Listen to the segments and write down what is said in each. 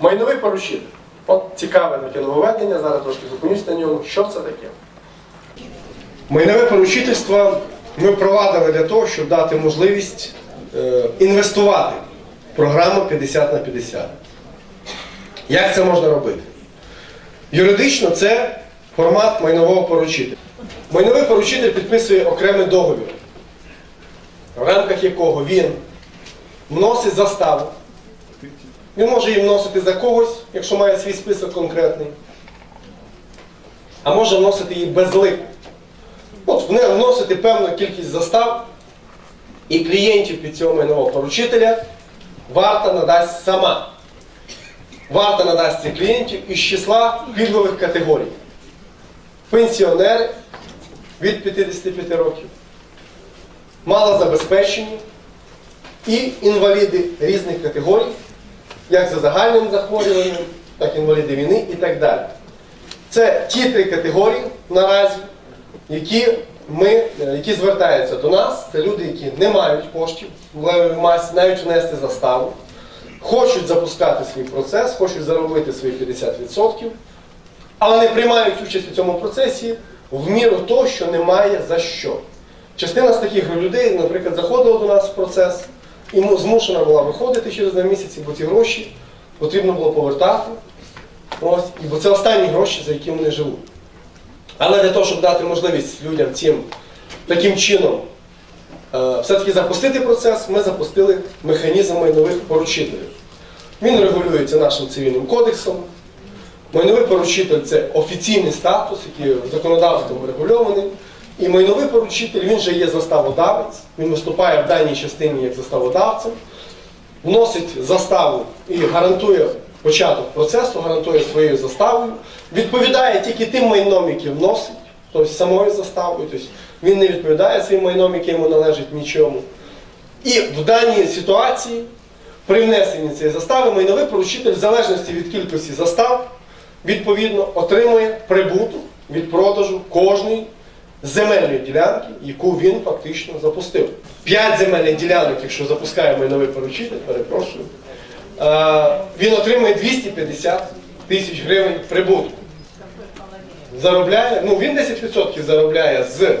Майновий поручитель. От цікаве таке нововведення, зараз трошки зупинюсь на ньому. Що це таке? Майнове поручительство ми впровадили для того, щоб дати можливість е, інвестувати в програму 50 на 50. Як це можна робити? Юридично це формат майнового поручителя. Майновий поручитель підписує окремий договір, в рамках якого він вносить заставу. Він може її вносити за когось, якщо має свій список конкретний, а може вносити її без лику. От вносити певну кількість застав, і клієнтів під цього майнового поручителя варта надасть сама. Варта надасть цих клієнтів із числа пільгових категорій. Пенсіонери від 55 років, малозабезпечені і інваліди різних категорій, як за загальним захворюванням, так і інваліди війни і так далі. Це ті три категорії наразі, які, ми, е, які звертаються до нас. Це люди, які не мають коштів, в левовій масі, навіть внести заставу, хочуть запускати свій процес, хочуть заробити свої 50%, але не приймають участь у цьому процесі в міру того, що немає за що. Частина з таких людей, наприклад, заходила до нас в процес і змушена була виходити через два місяці, бо ці гроші потрібно було повертати. Ось, і бо це останні гроші, за які вони живуть. Але для того, щоб дати можливість людям цим таким чином е, все-таки запустити процес, ми запустили механізм майнових поручителів. Він регулюється нашим цивільним кодексом. Майновий поручитель це офіційний статус, який законодавством регульований. І майновий поручитель він же є заставодавець, він виступає в даній частині як заставодавцем, вносить заставу і гарантує початок процесу, гарантує своєю заставою, відповідає тільки тим майном, яке вносить, тобто самою заставою, тобто він не відповідає своїм майном, яке йому належить нічому. І в даній ситуації, при внесенні цієї застави, майновий поручитель, в залежності від кількості застав, відповідно отримує прибуток від продажу кожної земельної ділянки, яку він фактично запустив. П'ять земельних ділянок, якщо запускає майновий поручитель, перепрошую, е, він отримує 250 тисяч гривень прибутку. Заробляє, ну він 10% заробляє з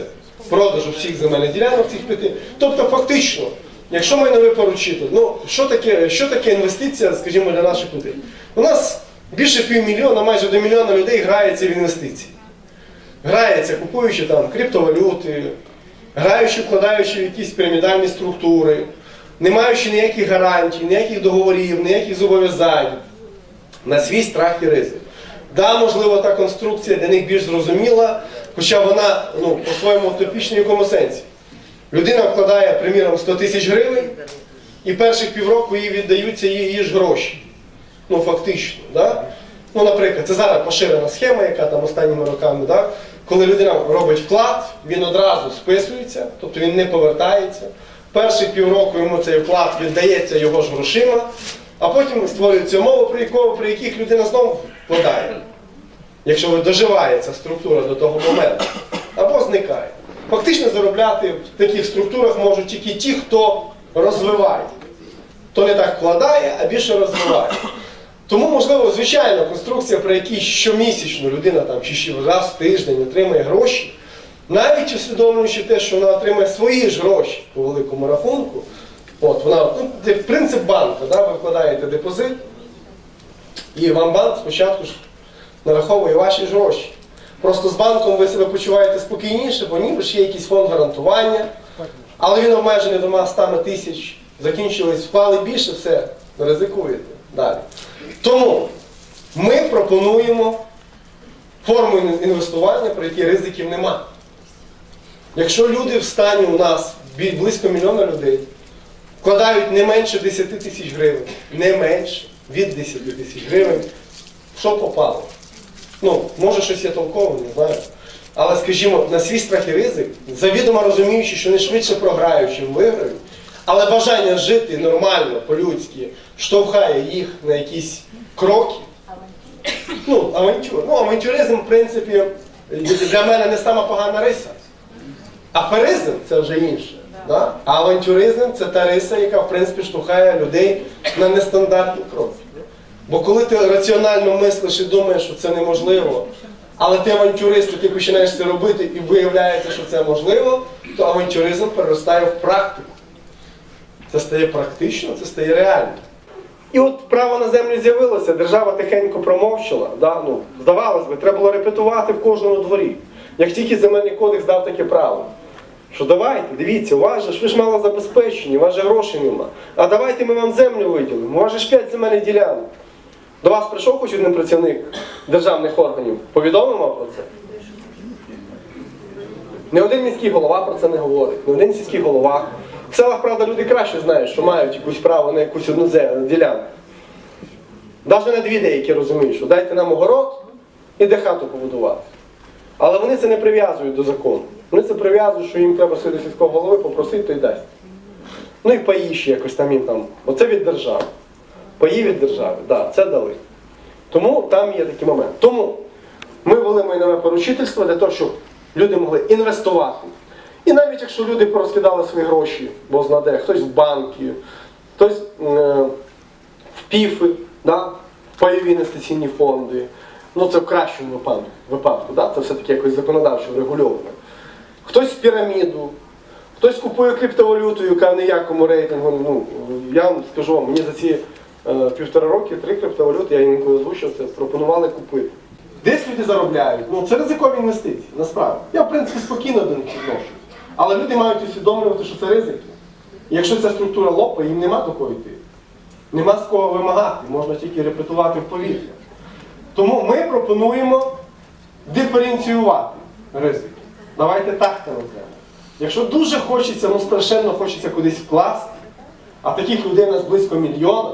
продажу всіх земельних ділянок цих п'яти. Тобто, фактично, якщо майновий поручитель, ну що таке, що таке інвестиція, скажімо, для наших людей? У нас більше півмільйона, майже до мільйона людей грається в інвестиції. Грається, купуючи там криптовалюти, граючи, вкладаючи в якісь пірамідальні структури, не маючи ніяких гарантій, ніяких договорів, ніяких зобов'язань на свій страх і ризик. Да, можливо, та конструкція для них більш зрозуміла, хоча вона ну, по-своєму утопічна в якому сенсі. Людина вкладає, приміром, 100 тисяч гривень, і перших півроку їй віддаються її, ж гроші. Ну, фактично. Да? Ну, наприклад, це зараз поширена схема, яка там останніми роками, да? коли людина робить вклад, він одразу списується, тобто він не повертається. Перші півроку йому цей вклад віддається його ж грошима, а потім створюється умови, при, якому, при яких людина знову вкладає. Якщо доживає ця структура до того моменту, або зникає. Фактично заробляти в таких структурах можуть тільки ті, хто розвиває. Хто не так вкладає, а більше розвиває. Тому, можливо, звичайно, конструкція, при якій щомісячно людина там чи раз в тиждень отримує гроші, навіть усвідомлюючи те, що вона отримає свої ж гроші по великому рахунку, от вона ну, принцип банку, да, ви вкладаєте депозит, і вам банк спочатку ж нараховує ваші ж гроші. Просто з банком ви себе почуваєте спокійніше, бо ніби ж є якийсь фонд гарантування, але він обмежений двома 100 тисяч, закінчились, вклали більше, все, ризикуєте далі. Тому ми пропонуємо форму інвестування, при якій ризиків нема. Якщо люди в стані у нас близько мільйона людей вкладають не менше 10 тисяч гривень, не менше від 10 тисяч гривень, що попало? Ну, може щось є толково, не знаю. Але, скажімо, на свій страх і ризик, завідомо розуміючи, що не швидше програють, чим виграють, але бажання жити нормально, по-людськи, штовхає їх на якісь кроки. Ну, авантюр. Ну, авантюризм, в принципі, для мене не сама погана риса. Аферизм це вже інше. Да? А авантюризм це та риса, яка в принципі штовхає людей на нестандартні кроки. Бо коли ти раціонально мислиш і думаєш, що це неможливо, але ти авантюрист, і ти починаєш це робити і виявляється, що це можливо, то авантюризм переростає в практику. Це стає практично, це стає реально. І от право на землю з'явилося, держава тихенько промовчала. Да? Ну, здавалось би, треба було репетувати в кожному дворі. Як тільки земельний кодекс дав таке право. Що давайте, дивіться, у вас же ж ви ж мало забезпечені, у вас же грошей нема. А давайте ми вам землю виділимо. У вас же ж 5 земельних ділянок. До вас прийшов хоч один працівник державних органів, повідомив про це? Не один міський голова про це не говорить, не один сільський голова. В селах, правда, люди краще знають, що мають якусь право на якусь одну ділянку. Навіть на дві деякі розуміють, що дайте нам огород і де хату побудувати. Але вони це не прив'язують до закону. Вони це прив'язують, що їм треба сюди сільського голови попросити, то й дасть. Ну і паї ще якось там їм там. Оце від держави. Паї від держави, так, да, це дали. Тому там є такий момент. Тому ми ввели майнове поручительство для того, щоб люди могли інвестувати. І навіть якщо люди порозкидали свої гроші, бо знаде, хтось в банки, хтось е, в піфи, да? в пайові інвестиційні фонди. Ну це в кращому випадку, випадку да? це все-таки якось законодавчо врегульовано. Хтось в піраміду, хтось купує криптовалюту, яка ніякому рейтингу. Ну, я вам скажу, вам, мені за ці е, півтора роки три криптовалюти, я інколи озвучив це, пропонували купити. Десь люди заробляють. Ну це ризикові інвестиції, насправді. Я, в принципі, спокійно до них відношусь. Але люди мають усвідомлювати, що це ризики. І якщо ця структура лопає, їм нема до кого йти. Нема з кого вимагати, можна тільки репетувати в повітря. Тому ми пропонуємо диференціювати ризики. Давайте так це назвемо. Якщо дуже хочеться, ну страшенно хочеться кудись вкласти, а таких людей у нас близько мільйона,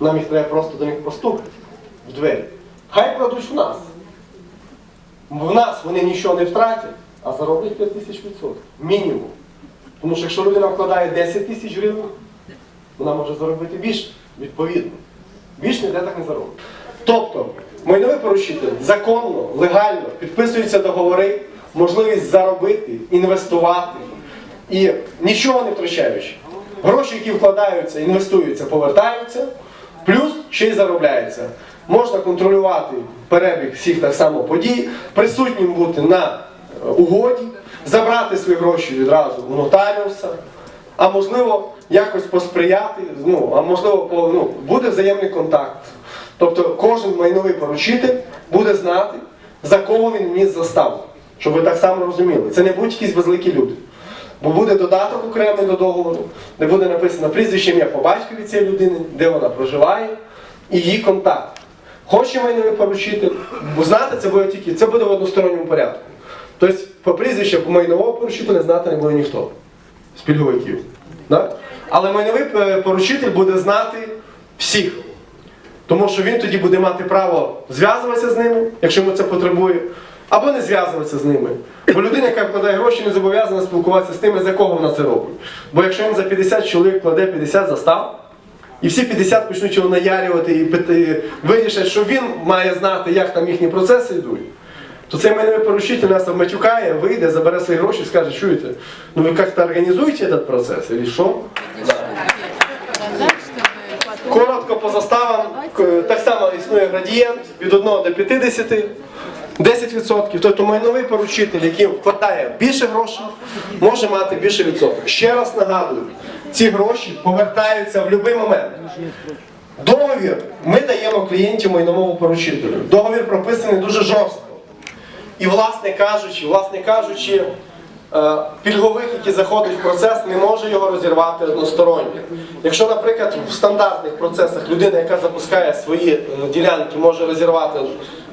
нам їх треба просто до них постукати в двері. Хай кладуть в нас. В нас вони нічого не втратять, а зароблять 5 тисяч відсотків. Мінімум. Тому що якщо людина вкладає 10 тисяч гривень, вона може заробити більше, відповідно. Більше ніде так не заробить. Тобто, майновий поручитель законно, легально підписуються договори, можливість заробити, інвестувати і нічого не втрачаючи. Гроші, які вкладаються, інвестуються, повертаються, плюс ще й заробляється. Можна контролювати перебіг всіх так само подій, присутнім бути на угоді, забрати свої гроші відразу у нотаріуса, а можливо якось посприяти, ну, а можливо, ну, буде взаємний контакт. Тобто кожен майновий поручитель буде знати, за кого він вніс заставу. Щоб ви так само розуміли. Це не будуть якісь безликі люди. Бо буде додаток окремий до договору, де буде написано прізвище ім'я по батькові цієї людини, де вона проживає, і її контакт. Хоче майновий поручитель, бо знати це буде тільки, це буде в односторонньому порядку. Тобто по прізвищу по майнового поручителя знати не буде ніхто з пільговиків. Але майновий е, поручитель буде знати всіх. Тому що він тоді буде мати право зв'язуватися з ними, якщо йому це потребує, або не зв'язуватися з ними. Бо людина, яка вкладає гроші, не зобов'язана спілкуватися з тими, за кого вона це робить. Бо якщо він за 50 чоловік кладе 50 застав, і всі 50 почнуть його наярювати і вирішать, що він має знати, як там їхні процеси йдуть, то цей майновий поручитель нас обматюкає, вийде, забере свої гроші і скаже, чуєте, ну ви як-то організуєте этот процес, или що? Коротко по заставам, так само існує градієнт від 1 до 50, 10%. Тобто майновий поручитель, який вкладає більше грошей, може мати більше відсоток. Ще раз нагадую, ці гроші повертаються в будь-який момент. Договір ми даємо клієнтів майновому поручителю. Договір прописаний дуже жорстко. І, власне кажучи, власне кажучи, е, пільгових, які заходять в процес, не може його розірвати односторонньо. Якщо, наприклад, в стандартних процесах людина, яка запускає свої е, ділянки, може розірвати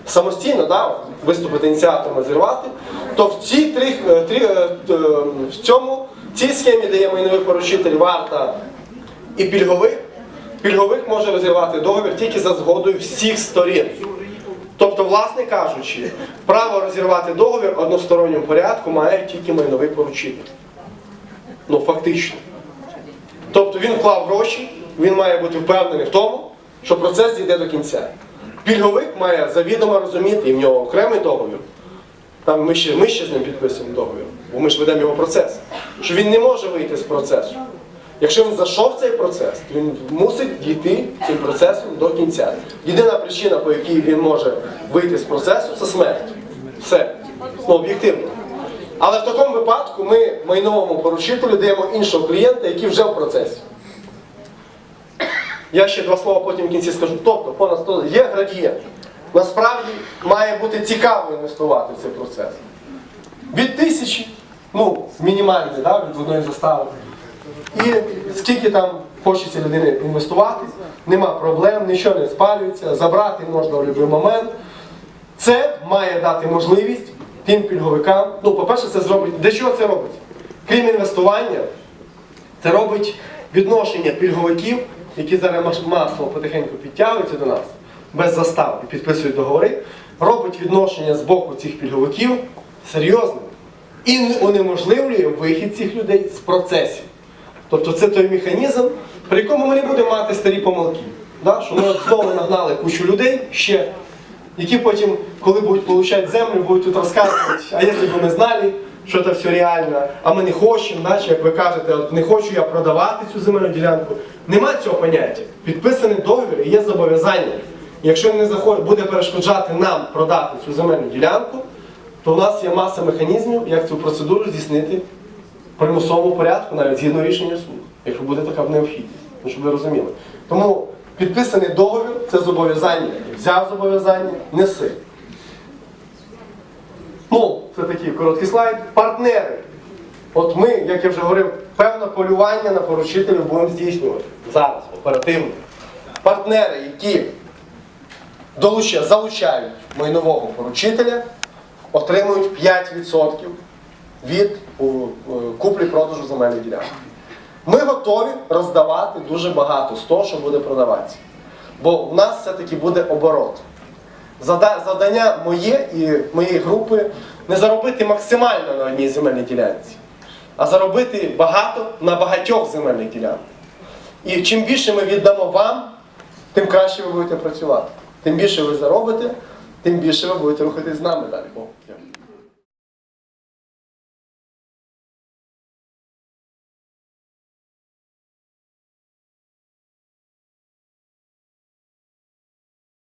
самостійно, да, виступити ініціатором розірвати, то в цій три, е, три, в цьому цій схемі, де є майновий поручитель, варта і пільговик, пільговик може розірвати договір тільки за згодою всіх сторін. Тобто, власне кажучи, право розірвати договір в односторонньому порядку має тільки майновий поручитель. Ну, фактично. Тобто він вклав гроші, він має бути впевнений в тому, що процес дійде до кінця. Пільговик має завідомо розуміти, і в нього окремий договір. Там ми ще, ми ще з ним підписуємо договір, бо ми ж ведемо його процес. Що він не може вийти з процесу. Якщо він зайшов в цей процес, то він мусить дійти цим процесом до кінця. Єдина причина, по якій він може вийти з процесу, це смерть. Все. Ну, об'єктивно. Але в такому випадку ми майновому поручителю даємо іншого клієнта, який вже в процесі. Я ще два слова потім в кінці скажу. Тобто, понад 100 є градієнт. Насправді має бути цікаво інвестувати в цей процес. Від тисячі, ну, мінімальний, да, від одної застави. І скільки там хочеться людини інвестувати, нема проблем, нічого не спалюється, забрати можна в будь-який момент. Це має дати можливість тим пільговикам. Ну, по-перше, це зробить. Для чого це робить? Крім інвестування, це робить відношення пільговиків, які зараз масово потихеньку підтягуються до нас, без застав і підписують договори, робить відношення з боку цих пільговиків серйозним і унеможливлює вихід цих людей з процесів. Тобто це той механізм, при якому ми не будемо мати старі помилки. Да? Що ми знову нагнали кучу людей ще, які потім, коли будуть получати землю, будуть тут розказувати, а якщо б ми знали, що це все реально, а ми не хочемо, да? як ви кажете, не хочу я продавати цю земельну ділянку. Нема цього поняття. Підписаний договір і є зобов'язання. Якщо він не буде перешкоджати нам продати цю земельну ділянку, то в нас є маса механізмів, як цю процедуру здійснити примусовому порядку, навіть згідно рішення суду, якщо буде така необхідність, ну, щоб ви розуміли. Тому підписаний договір це зобов'язання. Взяв зобов'язання, неси. Ну, це такий короткий слайд. Партнери. От ми, як я вже говорив, певне полювання на поручителів будемо здійснювати зараз, оперативно. Партнери, які долуча- залучають майнового поручителя, отримують 5% від куплі-продажу земельної ділянки. Ми готові роздавати дуже багато з того, що буде продаватися. Бо в нас все-таки буде оборот. Завдання моє і моєї групи не заробити максимально на одній земельній ділянці, а заробити багато на багатьох земельних ділянках. І чим більше ми віддамо вам, тим краще ви будете працювати. Тим більше ви заробите, тим більше ви будете рухатись з нами далі.